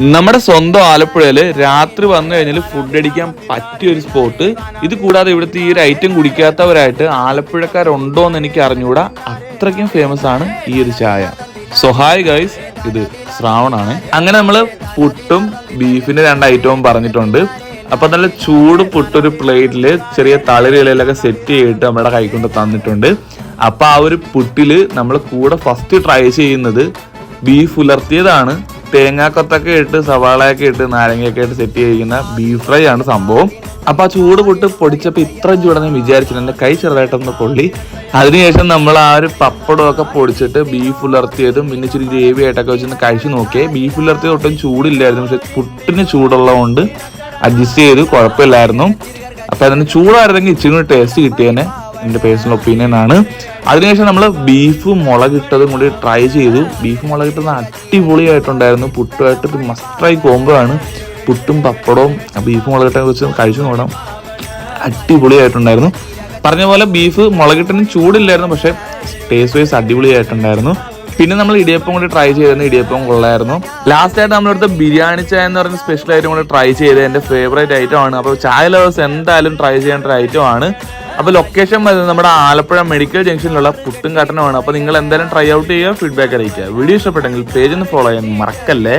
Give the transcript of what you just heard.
നമ്മുടെ സ്വന്തം ആലപ്പുഴയിൽ രാത്രി വന്നു കഴിഞ്ഞാൽ ഫുഡ് അടിക്കാൻ പറ്റിയ ഒരു സ്പോട്ട് ഇത് കൂടാതെ ഇവിടുത്തെ ഈ ഒരു ഐറ്റം കുടിക്കാത്തവരായിട്ട് ആലപ്പുഴക്കാരുണ്ടോ എന്ന് എനിക്ക് അറിഞ്ഞുകൂടാ അത്രയ്ക്കും ഫേമസ് ആണ് ഈ ഒരു ചായ. സോ ഹായ് ഗൈസ് ഇത് ശ്രാവണാണ്. അങ്ങനെ നമ്മൾ പുട്ടും ബീഫിന്റെ രണ്ട് ഐറ്റവും പറഞ്ഞിട്ടുണ്ട്. അപ്പൊ നല്ല ചൂട് പുട്ടൊരു പ്ലേറ്റിൽ ചെറിയ തളിരിലൊക്കെ സെറ്റ് ചെയ്തിട്ട് നമ്മുടെ കൈക്കൊണ്ട് തന്നിട്ടുണ്ട്. അപ്പൊ ആ ഒരു പുട്ടിൽ നമ്മൾ കൂടെ ഫസ്റ്റ് ട്രൈ ചെയ്യുന്നത് ബീഫ് ഉലർത്തിയതാണ്. തേങ്ങാക്കൊത്തൊക്കെ ഇട്ട് സവാളയൊക്കെ ഇട്ട് നാരങ്ങയൊക്കെ ഇട്ട് സെറ്റ് ചെയ്തിരിക്കുന്ന ബീഫ് ഫ്രൈ ആണ് സംഭവം. അപ്പൊ ആ ചൂട് പൊട്ട് പൊടിച്ചപ്പോ ഇത്രയും ചൂടെന്ന് വിചാരിച്ചില്ല. എന്റെ കൈ ചെറുതായിട്ടൊന്ന് പൊള്ളി. അതിനുശേഷം നമ്മൾ ആ ഒരു പപ്പടമൊക്കെ പൊടിച്ചിട്ട് ബീഫ് ഉലർത്തിയതും പിന്നെ ഇച്ചിരി ഗ്രേവി ആയിട്ടൊക്കെ വെച്ചൊന്ന് കഴിച്ചു നോക്കിയേ. ബീഫ് ഉലർത്തിയത് ഒട്ടും ചൂടില്ലായിരുന്നു. പക്ഷെ പുട്ടിന് ചൂടുള്ളതുകൊണ്ട് അഡ്ജസ്റ്റ് ചെയ്ത് കുഴപ്പമില്ലായിരുന്നു. അപ്പൊ അതിന് ചൂടായിരുന്നെങ്കിൽ ഇച്ചിരി ടേസ്റ്റ് കിട്ടിയേനെ. എന്റെ പേഴ്സണൽ ഒപ്പീനിയൻ ആണ്. അതിനുശേഷം നമ്മൾ ബീഫ് മുളകിട്ടതും കൂടി ട്രൈ ചെയ്തു. ബീഫ് മുളകിട്ടത് അടിപൊളിയായിട്ടുണ്ടായിരുന്നു. പുട്ടുമായിട്ട് ഒരു മസ്റ്റായി കോംബോ ആണ്. പുട്ടും പപ്പടവും ബീഫ് ബീഫ് മുളകിട്ടെ കുറിച്ച് കഴിച്ചു നോക്കണം. അടിപൊളിയായിട്ടുണ്ടായിരുന്നു. പറഞ്ഞ പോലെ ബീഫ് മുളകിട്ടിന് ചൂടില്ലായിരുന്നു പക്ഷേ ടേസ്റ്റ് വൈസ് അടിപൊളിയായിട്ടുണ്ടായിരുന്നു. പിന്നെ നമ്മൾ ഇടിയപ്പം കൂടി ട്രൈ ചെയ്തിരുന്നു. ഇടിയപ്പം കൊള്ളായിരുന്നു. ലാസ്റ്റ് ആയിട്ട് നമ്മളെടുത്ത ബിരിയാണി ചായ എന്ന് പറയുന്ന സ്പെഷ്യൽ ഐറ്റം കൂടി ട്രൈ ചെയ്ത് എന്റെ ഫേവറേറ്റ് ഐറ്റം ആണ്. അപ്പോൾ ചായ ലവേഴ്സ് എന്തായാലും ട്രൈ ചെയ്യേണ്ട ഒരു ഐറ്റം ആണ്. അപ്പോൾ ലൊക്കേഷൻ വരുന്നത് നമ്മുടെ ആലപ്പുഴ മെഡിക്കൽ ജംഗ്ഷനിലുള്ള പുട്ടും കട്ടനുമാണ് അപ്പോൾ നിങ്ങൾ എന്തായാലും ട്രൈ ഔട്ട് ചെയ്യുക ഫീഡ്ബാക്ക് അറിയിക്കുക. വീഡിയോ ഇഷ്ടപ്പെട്ടെങ്കിൽ പേജ് ഒന്ന് ഫോളോ ചെയ്യാൻ മറക്കല്ലേ?